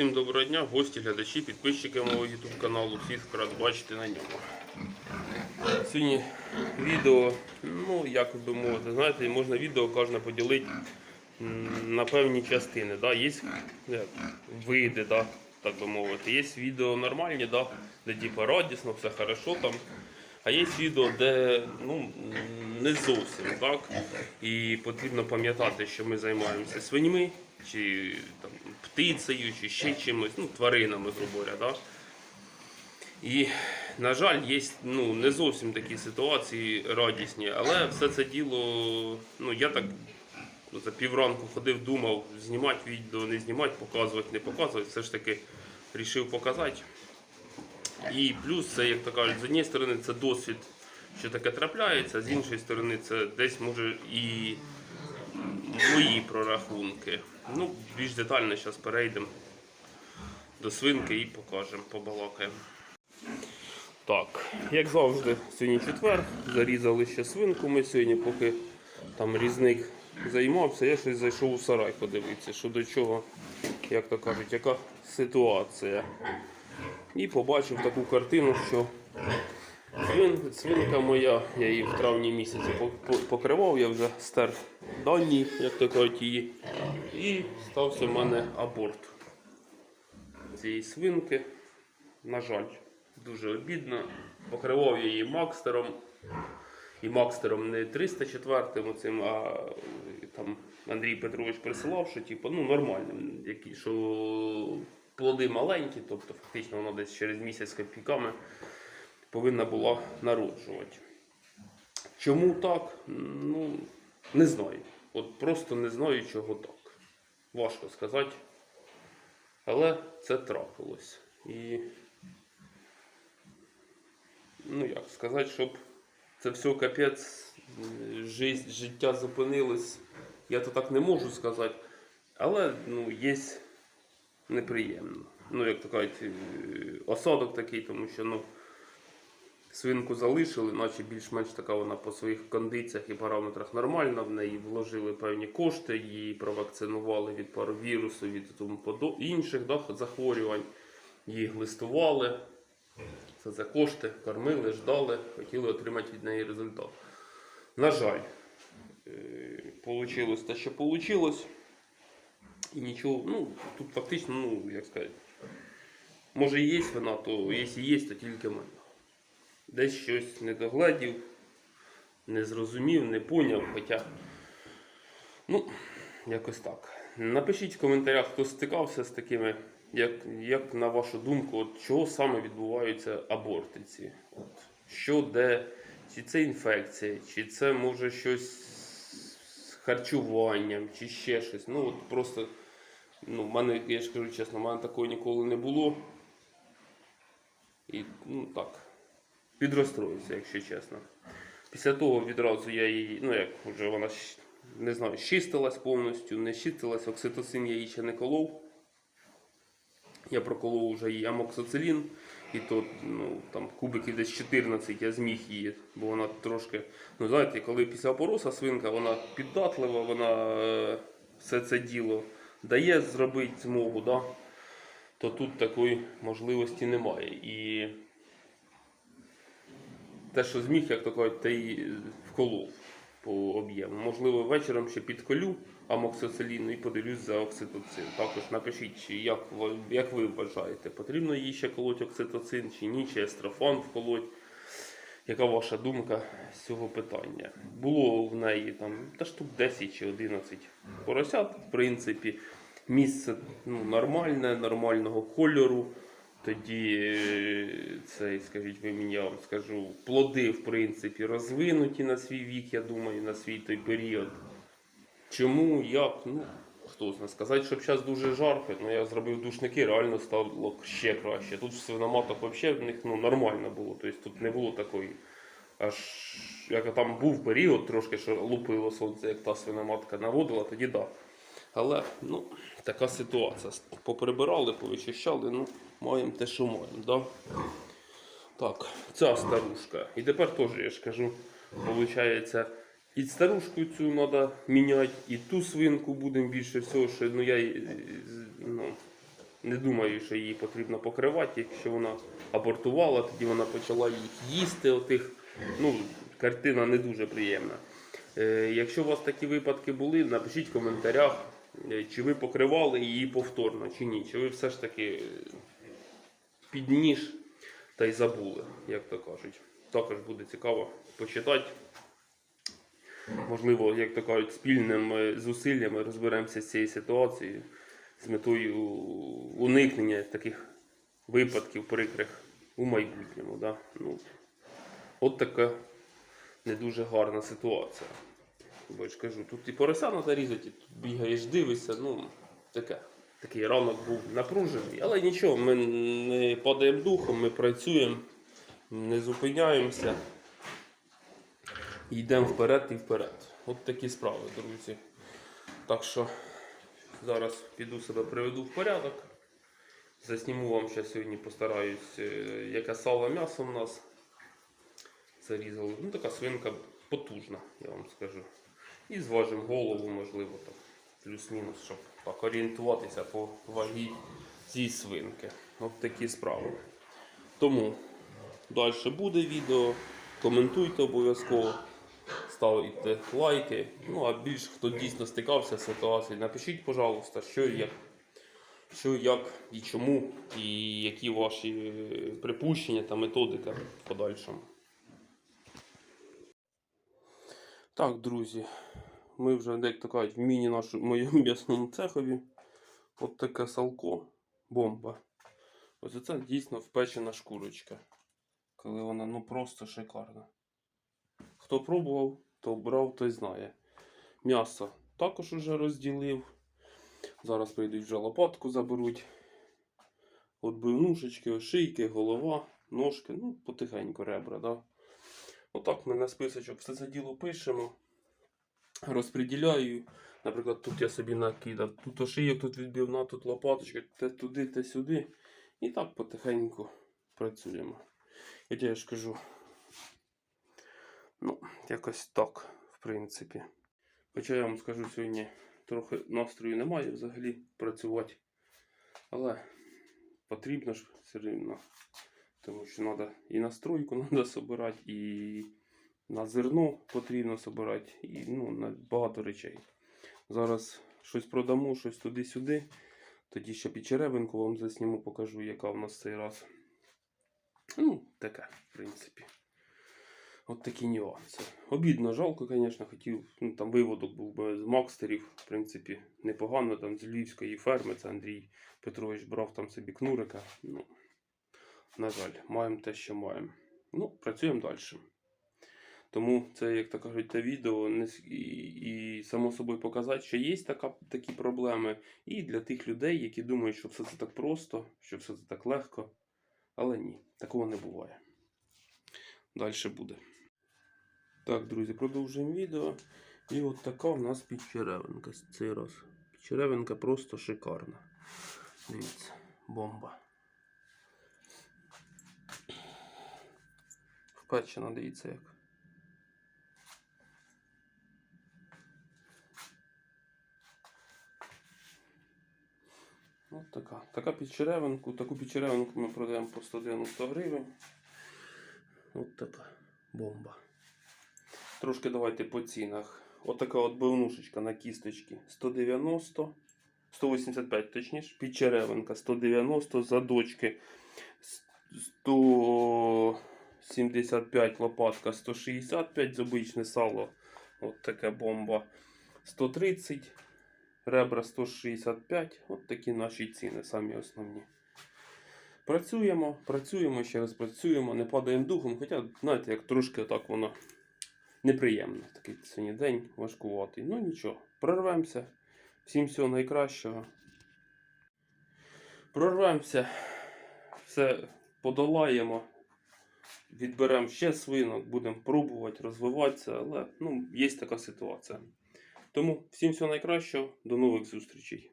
Всім доброго дня, гості, глядачі, підписчики мого YouTube каналу, всіх рад бачити на ньому. Сьогодні відео, ну як би мовити, знаєте, можна відео кожне поділити на певні частини. Да? Є як, види, да? так би мовити. Є відео нормальні, да? де типу радісно, все хорошо там. А є відео, де ну, не зовсім так. І потрібно пам'ятати, що ми займаємося свиньми, чи там, птицею, чи ще чимось, ну, тваринами, грубо говоря. Да? І, на жаль, є ну, не зовсім такі ситуації радісні, але все це діло, ну я так за півранку ходив, думав, знімати відео, не знімати, показувати, не показувати. Все ж таки вирішив показати. І плюс це, як то кажуть, з однієї сторони це досвід, що таке трапляється, з іншої сторони, це десь може і мої прорахунки. Ну, більш детально зараз перейдемо до свинки і покажемо, побалакаємо. Так, як завжди, сьогодні четвер, зарізали ще свинку ми сьогодні, поки там різник займався, я щось зайшов у сарай подивитися, що до чого, як то кажуть, яка ситуація. І побачив таку картину, що свин, свинка моя, я її в травні місяці по- по- покривав, я вже стер дані, як то кажуть, її. І стався в мене аборт цієї свинки. На жаль, дуже обідно. Покривав я її Макстером. І Макстером не 304 цим, а там Андрій Петрович присилав, що типу, ну, нормальним, які, що плоди маленькі, тобто фактично вона десь через місяць з копійками повинна була народжувати. Чому так? Ну, не знаю. От просто не знаю, чого так. Важко сказати. Але це трапилось. І ну як сказати, щоб це все капець, життя, життя зупинилось, я то так не можу сказати. Але ну, є неприємно. Ну, як то кажуть, е, осадок такий, тому що ну, свинку залишили, наче більш-менш така вона по своїх кондиціях і параметрах нормальна. В неї вложили певні кошти, її провакцинували від паровірусу, від тому інших да, захворювань. Її глистували. Це за кошти, кормили, ждали, хотіли отримати від неї результат. На жаль, вийшло те, що вийшло. І нічого, ну, тут фактично, ну, як сказати, може і є вона, то якщо є, то тільки мене. Десь щось не догледів, не зрозумів, не поняв, хоча. Ну, якось так. Напишіть в коментарях, хто стикався з такими, як, як на вашу думку, от чого саме відбуваються аборти ці? От, що, де, чи це інфекція, чи це може щось з харчуванням, чи ще щось. Ну, от просто, ну, в мене, я ж кажу чесно, в мене такого ніколи не було. І, ну так, підрозстроївся, якщо чесно. Після того відразу я її, ну як вже вона не знаю, щистилась повністю, не щистилась, окситоцин я її ще не колов. Я проколов вже її амоксоцилін, і то ну, там кубиків десь 14 я зміг її, бо вона трошки, ну знаєте, коли після опороса свинка, вона піддатлива, вона е, все це діло дає зробити змогу, да? то тут такої можливості немає. І те, що зміг, як то кажуть, те й вколов по об'єму. Можливо, вечором ще підколю амоксицилін і подивлюсь за окситоцин. Також напишіть, як, як ви вважаєте, потрібно їй ще колоть окситоцин чи ні, чи естрофан вколоть. Яка ваша думка з цього питання? Було в неї там та штук 10 чи 11 поросят, в принципі, місце ну, нормальне, нормального кольору. Тоді е, це, скажіть ви мені, я вам скажу, плоди, в принципі, розвинуті на свій вік, я думаю, на свій той період. Чому, як, ну, хто знає. Сказати, що зараз дуже жарко, ну я зробив душники, реально стало ще краще. Тут в свиноматах взагалі в них ну, нормально було. Тобто тут не було такої. Аж як там був період трошки, що лупило сонце, як та свиноматка наводила, тоді так. Да. Але ну, така ситуація. Поприбирали, повичищали, ну, маємо те, що маємо. Да? Так, ця старушка. І тепер теж я ж кажу, виходить, і старушку цю треба міняти, і ту свинку будемо більше всього, що ну, я, ну, Не думаю, що її потрібно покривати. Якщо вона абортувала, тоді вона почала їх їсти. Отих. Ну, картина не дуже приємна. Е, якщо у вас такі випадки були, напишіть в коментарях, е, чи ви покривали її повторно, чи ні. Чи ви все ж таки е, під ніж та й забули, як то кажуть. Також буде цікаво почитати. Можливо, як то кажуть, спільними зусиллями розберемося з цією ситуацією з метою уникнення таких випадків прикрих у майбутньому. Да? Ну, от така не дуже гарна ситуація. Бо я ж кажу, тут і порося треба різати, тут бігаєш, дивишся, ну, таке. Такий ранок був напружений, але нічого, ми не падаємо духом, ми працюємо, не зупиняємося. Йдемо вперед і вперед. От такі справи, друзі. Так що зараз піду себе приведу в порядок. Засніму вам ще сьогодні постараюсь, е, яке сало м'ясо в нас зарізали. Ну така свинка потужна, я вам скажу. І зважимо голову, можливо, так, плюс-мінус, щоб так орієнтуватися по вагі цієї свинки. От такі справи. Тому далі буде відео. Коментуйте обов'язково, ставте лайки. Ну а більш хто дійсно стикався з ситуацією, напишіть, пожалуйста, що як, що, як і чому, і які ваші е, припущення та методика в подальшому. Так, друзі, ми вже, як то кажуть, в міні нашому моєму м'ясному цехові. От таке салко, бомба. Ось це дійсно впечена шкурочка. Коли вона ну просто шикарна. Хто пробував, то брав, той знає. М'ясо також уже розділив. Зараз прийдуть вже лопатку заберуть. Отбивнушечки, ошийки, голова, ножки, ну, потихеньку ребра, да? Отак ми на списочок все це діло пишемо. Розподіляю. Наприклад, тут я собі накидав. Тут ошийок, тут відбивна, тут лопаточка, те туди, те сюди. І так потихеньку працюємо. Хоча я ж кажу. Ну, якось так, в принципі. Хоча я вам скажу, сьогодні трохи настрою немає взагалі працювати. Але потрібно ж все рівно. Тому що треба і настройку треба собирати, і на зерно потрібно собирати, і ну, на багато речей. Зараз щось продамо, щось туди-сюди. Тоді ще під черевинку вам засніму, покажу, яка в нас цей раз. Ну, таке, в принципі. От такі нюанси. Обідно, жалко, звісно, хотів. Ну, там виводок був би з Макстерів, в принципі, непогано. Там з Львівської ферми. Це Андрій Петрович брав там собі кнурика. Ну, на жаль, маємо те, що маємо. Ну, працюємо далі. Тому це, як то кажуть, те відео не, і, само собою показати, що є така, такі проблеми. І для тих людей, які думають, що все це так просто, що все це так легко. Але ні, такого не буває. Далі буде. Так, друзі, продовжуємо відео. І от така у нас підчеревинка цей раз. Підчеревинка просто шикарна. Дивіться, бомба. Впечена, дивіться як. От така. Така підчеревинку. Таку підчеревинку ми продаємо по 190 гривень. От така бомба. Трошки давайте по цінах. От така от бивнушечка на кісточки 190, 185 точніше. Підчеревинка 190, задочки 175, лопатка 165, зобичне сало. От така бомба 130, ребра 165. От такі наші ціни, самі основні. Працюємо, працюємо, ще раз працюємо, не падаємо духом, хоча, знаєте, як трошки так воно неприємно. Такий сьогодні день важкуватий. Ну нічого, прорвемося. Всім всього найкращого. Прорвемося, все подолаємо, відберемо ще свинок, будемо пробувати розвиватися, але ну, є така ситуація. Тому всім всього найкращого, до нових зустрічей.